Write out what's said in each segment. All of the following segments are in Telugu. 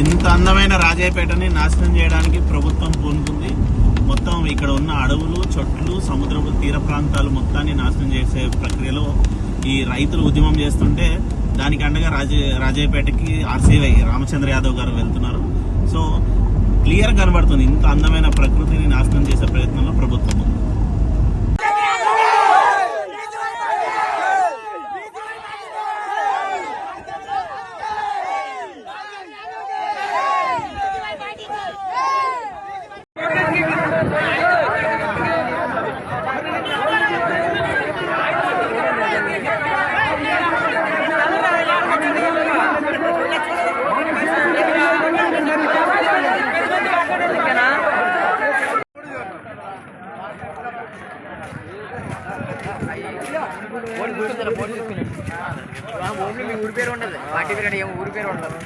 ఇంత అందమైన రాజాయపేటని నాశనం చేయడానికి ప్రభుత్వం పూనుకుంది మొత్తం ఇక్కడ ఉన్న అడవులు చెట్లు సముద్రపు తీర ప్రాంతాలు మొత్తాన్ని నాశనం చేసే ప్రక్రియలో ఈ రైతులు ఉద్యమం చేస్తుంటే దానికి అండగా రాజ రాజాయపేటకి ఆర్సీవై రామచంద్ర యాదవ్ గారు వెళ్తున్నారు. సో క్లియర్ కనబడుతుంది ఇంత అందమైన ప్రకృతిని నాశనం చేసే ప్రయత్నంలో ప్రభుత్వం ఉంటుంది. పార్టీ పేరు అంటే ఏం ఊరి పేరు ఉండదు.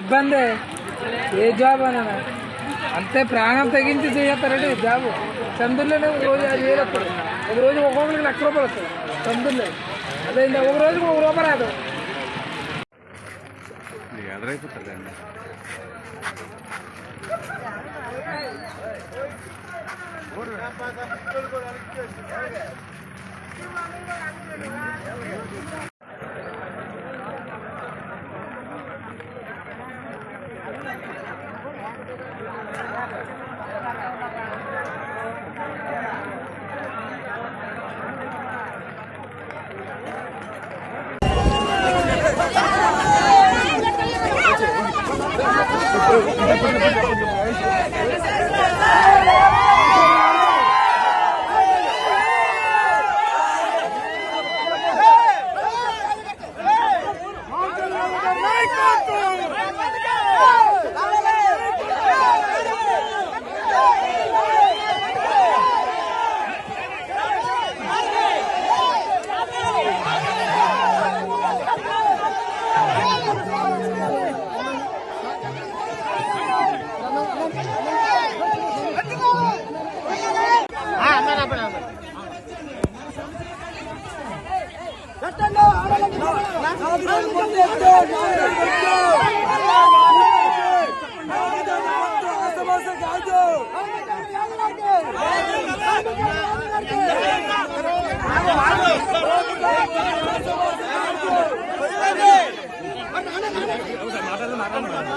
ఇబ్బంది. ఏ జాబ్ అన్నా అంతే ప్రాణం తెగించి చేస్తారంటే జాబు. చంద్రులోనే ఒక రోజు అది వేలు వస్తుంది ఒక రోజు ఒక్కొక్కరికి లక్ష రూపాయలు వస్తుంది చంద్రులే. అదే ఒక రోజుకి ఒక రూపాయి రాదు. ఎడరైపోతారు ఓరు ఊర్లోకి.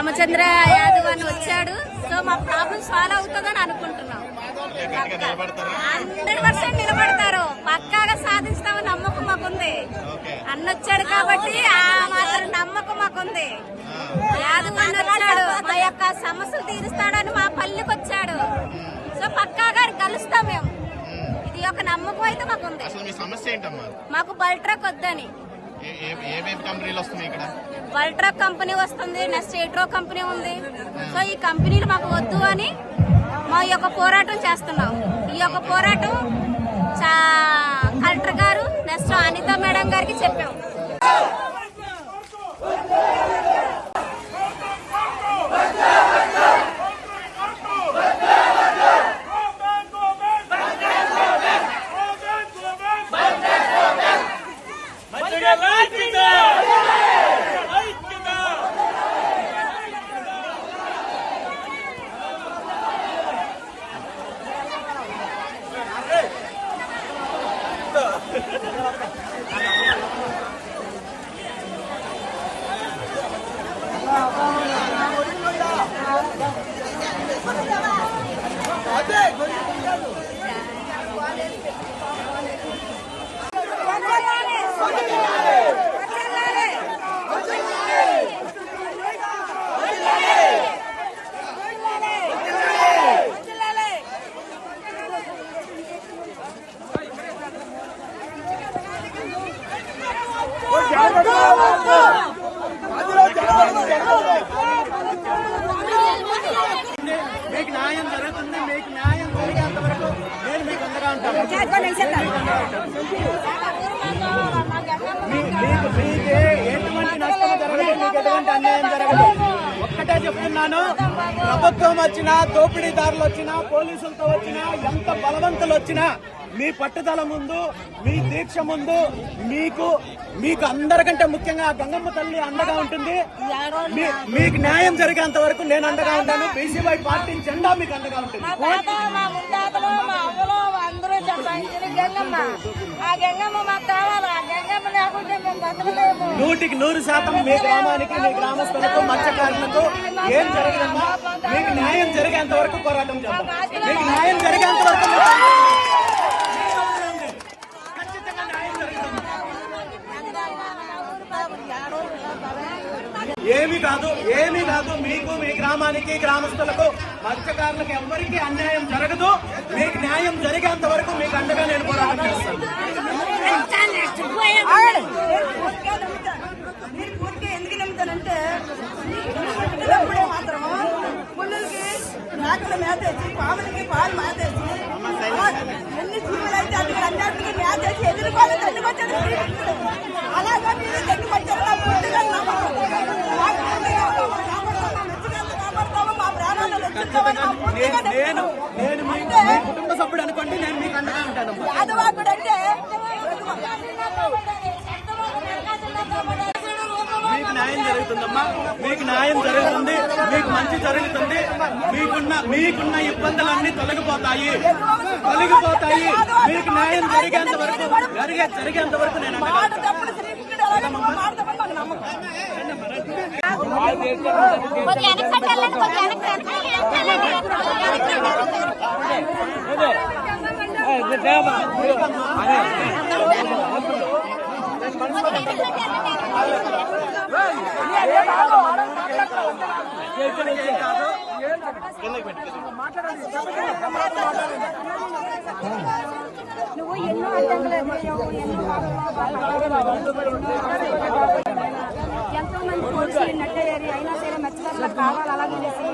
రామచంద్ర యాదవ్ అని వచ్చాడు. సో మా ప్రాబ్లం సాల్వ్ అవుతుందని అనుకుంటున్నాం. హండ్రెడ్ పర్సెంట్ నిలబడతారు. పక్కాగా సాధిస్తామని నమ్మకం మాకుంది. అన్న వచ్చాడు కాబట్టి ఆ మాత్రం నమ్మకం మాకుంది. యాదవ్ అన్న వచ్చాడు. మా యొక్క సమస్యలు తీరుస్తాడని మా పల్లెకి వచ్చాడు. సో పక్కాగా కలుస్తాం మేము. ఇది ఒక నమ్మకం అయితే మాకుంది. మాకు బల్ ట్రక్ వద్దని. ఏ- ఏ- ఏవేవి కంపెనీలు వస్తున్నాయి ఇక్కడ? బల్ ట్రక్ కంపెనీ వస్తుంది నెక్స్ట్ ఎయిట్రో కంపెనీ ఉంది. సో ఈ కంపెనీలు మాకు వద్దు అని మా యొక్క పోరాటం చేస్తున్నాం. ఈ యొక్క పోరాటం చా కలెక్టర్ గారు నెక్స్ట్ అనిత మేడం గారికి చెప్పాం మీకు న్యాయం జరుగుతుంది మీకు న్యాయం జరిగేంత వరకు నేను మీకు అండగా ఉంటాను మీ- మీకు మీకే ఎటువంటి నష్టం జరగదు మీకు ఎటువంటి అన్యాయం జరగదు. ఒక్కటే చెప్తున్నాను. ప్రభుత్వం వచ్చినా దోపిడీదారులు వచ్చినా పోలీసులతో వచ్చినా ఎంత బలవంతులు వచ్చినా మీ పట్టుదల ముందు మీ దీక్ష ముందు మీకు మీకు అందరికంటే ముఖ్యంగా గంగమ్మ తల్లి అండగా ఉంటుంది. మీ- మీకు న్యాయం జరిగేంత వరకు నేను అండగా ఉంటాను. బీసీవై పార్టీ జెండా మీకు అండగా ఉంటుంది. నూటికి నూరు శాతం మీ గ్రామానికి మీ గ్రామస్తులతో మత్స్యకారులతో ఏం జరగదమ్మా? మీకు న్యాయం జరిగేంత వరకు పోరాటం చేద్దాం. మీకు న్యాయం జరిగేంత వరకు ఏమి కాదు ఏమి కాదు. మీకు మీ గ్రామానికి గ్రామస్తులకు మత్స్యకారులకు ఎవ్వరికీ అన్యాయం జరగదు. మీకు న్యాయం జరిగేంత వరకు మీకు అండగా నేను పోరాటం చేస్తాను. మీరు ఊరికే ఎందుకు నమ్ముతానంటే మాత్రం పుల్లలకి మేకల మేతేసి పాములకి పాలు మేతేసి ఎన్ని జీవులు అయితే అక్కడ మేతేసి అలాగే మీరు నా నేను నేను మీ మీ కుటుంబ సభ్యుడు అనుకోండి నేను మీకు అండగా ఉంటాను యాదవాకుడు అంటే జరుగుతుందమ్మా మీకు న్యాయం జరుగుతుంది మీకు మంచి జరుగుతుంది మీకున్న మీకున్న ఇబ్బందులన్నీ తొలగిపోతాయి తొలగిపోతాయి మీకు న్యాయం జరిగేంత వరకు జరిగే జరిగేంత వరకు నేను అండగా నువ్వు ఎన్నో అడ్డంకులు ఎన్నో ఎంతో మంది పోలీసులు నట్టయ్యారు అయినా సరే మత్స్యకారులకు కావాలి అలాగే అనేసి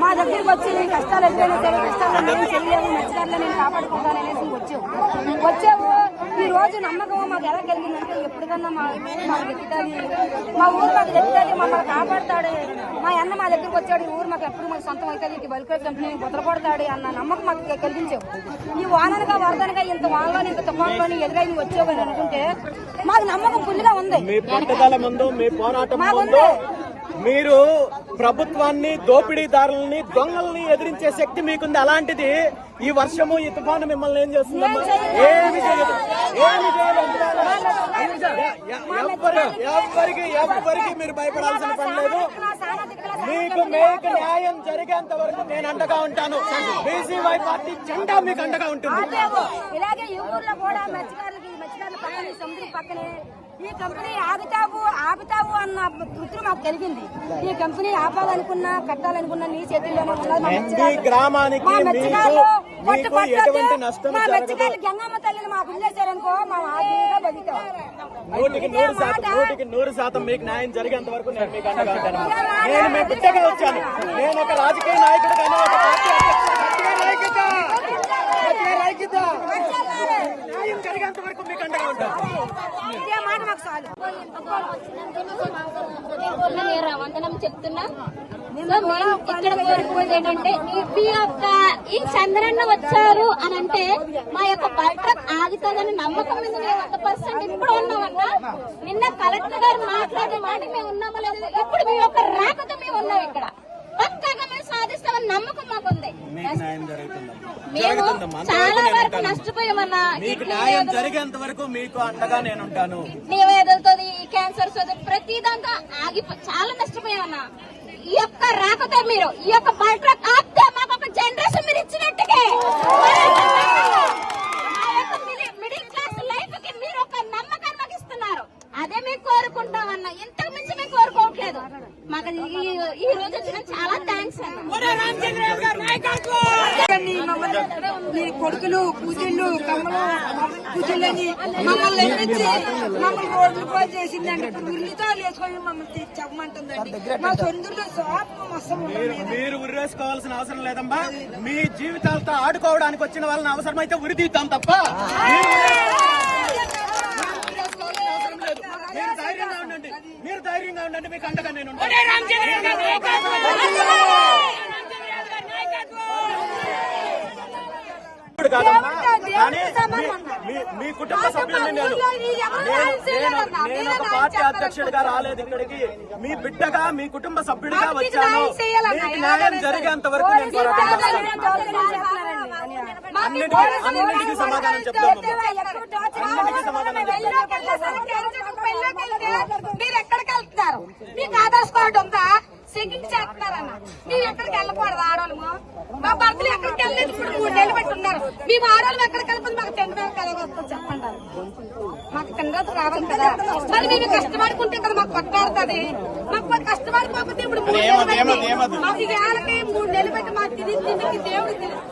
మా దగ్గరికి వచ్చి నేను కష్టాలు ఎదురైనా సరే కష్టాలు నేను చేయలేవు మత్స్యకారులు నేను కాపాడుకుంటాను అనేసి వచ్చావు వచ్చావు ఈ రోజు నమ్మకం మాకు ఎలా కలిగిందంటే ఎప్పటికన్నా మా మాకు మా ఊరు మాకు చెప్తాది మమ్మల్ని కాపాడుతాడు. మా అన్న మా దగ్గరికి వచ్చాడు ఈ ఊరు మాకు ఎప్పుడు మాకు సొంతం అవుతుంది ఇది బల్కర్ కంపెనీ కుదరపడతాడు అన్న నమ్మకం మాకు కలిగించావు. ఈ వాననగా వరదనగా ఇంత వానలో ఇంత తుఫాన్లోని ఎదురై నువ్వు వచ్చావు అని అనుకుంటే మాకు నమ్మకం ఫుల్గా ఉంది. మీ పట్టుదల ముందు మీ పోరాటం ముందు. మీరు ప్రభుత్వాన్ని దోపిడీదారులని దొంగల్ని ఎదిరించే శక్తి మీకుంది. అలాంటిది ఈ వర్షము ఈ తుఫాను మిమ్మల్ని ఏం చేస్తుందమ్మా? ఏమి చేయదు ఏమి చేయదు ఎ- ఎ- ఎవ్వరి- ఎవ్వరికి ఎవ్వరికి మీరు భయపడాల్సిన పని లేదు. మీకు మీకు న్యాయం జరిగేంత వరకు నేను అండగా ఉంటాను. బీసీవై పార్టీ జెండా మీకు అండగా ఉంటుంది. ఇలాగే ఈ ఊర్లో కూడా మత్స్యకారులకి ఈ మత్స్యకారుల పక్కనే సముద్రం పక్కనే ఈ కంపెనీ ఆగుతావు ఆపుతావు అన్న తృప్తి మాకు కలిగింది ఈ కంపెనీ ఆపాలనుకున్నా కట్టాలనుకున్నా నీ చేతుల్లోనే ఉన్నది మా మీ. గ్రామానికి గంగమ్మ తల్లిని మాకు వదిలేశారనుకో మా ఆర్థికంగా బతుకుతాం నూటికి నూరు శాతం నూటికి నూరు శాతం మీకు న్యాయం జరిగేంత వరకు నేను మీకు అండగా ఉంటాను నేను మీ బిడ్డగా వచ్చాను నేను ఒక రాజకీయ ఒక పార్టీ. జాతీయ న్యాయం జరిగేంత వరకు మీకు అండగా ఇదే మాట మాకు చాలు. వందనం చెప్తున్నా ఇక్కడ కోరుకునేది ఏంటంటే ఈ- మీ యొక్క ఈ చంద్రన్న వచ్చారు అని అంటే మా యొక్క బయట ఆగుతుందని నమ్మకం మీద మేము వంద పర్సెంట్ ఇప్పుడు ఉన్నామన్నా. నిన్న కలెక్టర్ గారు మాట్లాడే మాట మేము ఉన్నామో లేదు ఇప్పుడు మీ యొక్క రాకతో మేము ఉన్నాం ఇక్కడ. పక్కాగా మేము సాధిస్తామని నమ్మకం మాకు మేము చాలా వరకు. నష్టపోయామన్నా మీకు న్యాయం వ్యాధులు- జరిగేంత వరకు మీకు అండగా నేను ఉంటాను. కిడ్నీ వ్యాధులతో ఈ క్యాన్సర్ ప్రతి దాంతో ఆగి చాలా నష్టపోయామన్నా. ఈ యొక్క రాకతో మీరు ఈ యొక్క బయట ఆపితే మాకు ఒక జనరేషన్ మీరు ఇచ్చినట్టుగా మిడిల్ క్లాస్ లైఫ్కి మీరు ఒక నమ్మకాన్ని మాకు ఇస్తున్నారు అదే మేము కోరుకుంటామన్నా ఇంతకు మించి మేము కోరుకోవట్లేదు మాకు ఈ- ఈ రోజు వచ్చిన చాలా థ్యాంక్స్ నీ మమ్మల్ని నీ కొడుకులు కూతుళ్ళు కమ్మలు కూతుళ్ళని మమ్మల్ని మమ్మల్ని రోడ్లు పాలు చేసిందండి. ఉర్లితో వేసుకొని మమ్మల్ని చెప్పమంటుందండి మా మస్తు మీరు మీరు ఉరేసుకోవాల్సిన అవసరం లేదమ్మా. మీ జీవితాలతో ఆడుకోవడానికి వచ్చిన వాళ్ళని అవసరమైతే ఉరి తీద్దాం తప్ప మీరు ధైర్యంగా ఉండండి మీరు ధైర్యంగా ఉండండి మీకు అండగా నేను మీ- కుటుంబ సభ్యుల్ని నేను నేను- ఒక పార్టీ అధ్యక్షుడిగా రాలేదు ఇక్కడికి. మీ బిడ్డగా మీ కుటుంబ సభ్యుడిగా వచ్చాను. మీకు న్యాయం జరిగేంత వరకు నేను అన్నిటికీ అన్నిటికీ సమాధానం అన్నిటికీ సమాధానం మీరు ఎక్కడికి వెళ్తున్నారు? మీకు ఆధార్ కార్డు ఉందా? చెకింగ్ చేస్తున్నారన్న. మేము ఎక్కడికి వెళ్ళకూడదు ఆడవాళ్ళము మా భర్తలు ఎక్కడికి వెళ్ళలేదు. ఇప్పుడు మూడు నెలలు పెట్టి ఉన్నారు మేము ఆడవాళ్ళం ఎక్కడికి వెళ్ళిపోతే మాకు కలగొస్తుంది చెప్పండి మాకు తిండి రావాలి కదా. మరి మేము కష్టపడుకుంటే కదా మాకు కొట్టాడుతుంది మాకు కష్టపడిపోతే ఇప్పుడు మూడు నెలలు పెట్టి. మాకు మూడు నెలలు పెట్టి మాకు తిని తిండికి దేవుడు తెలుస్తుంది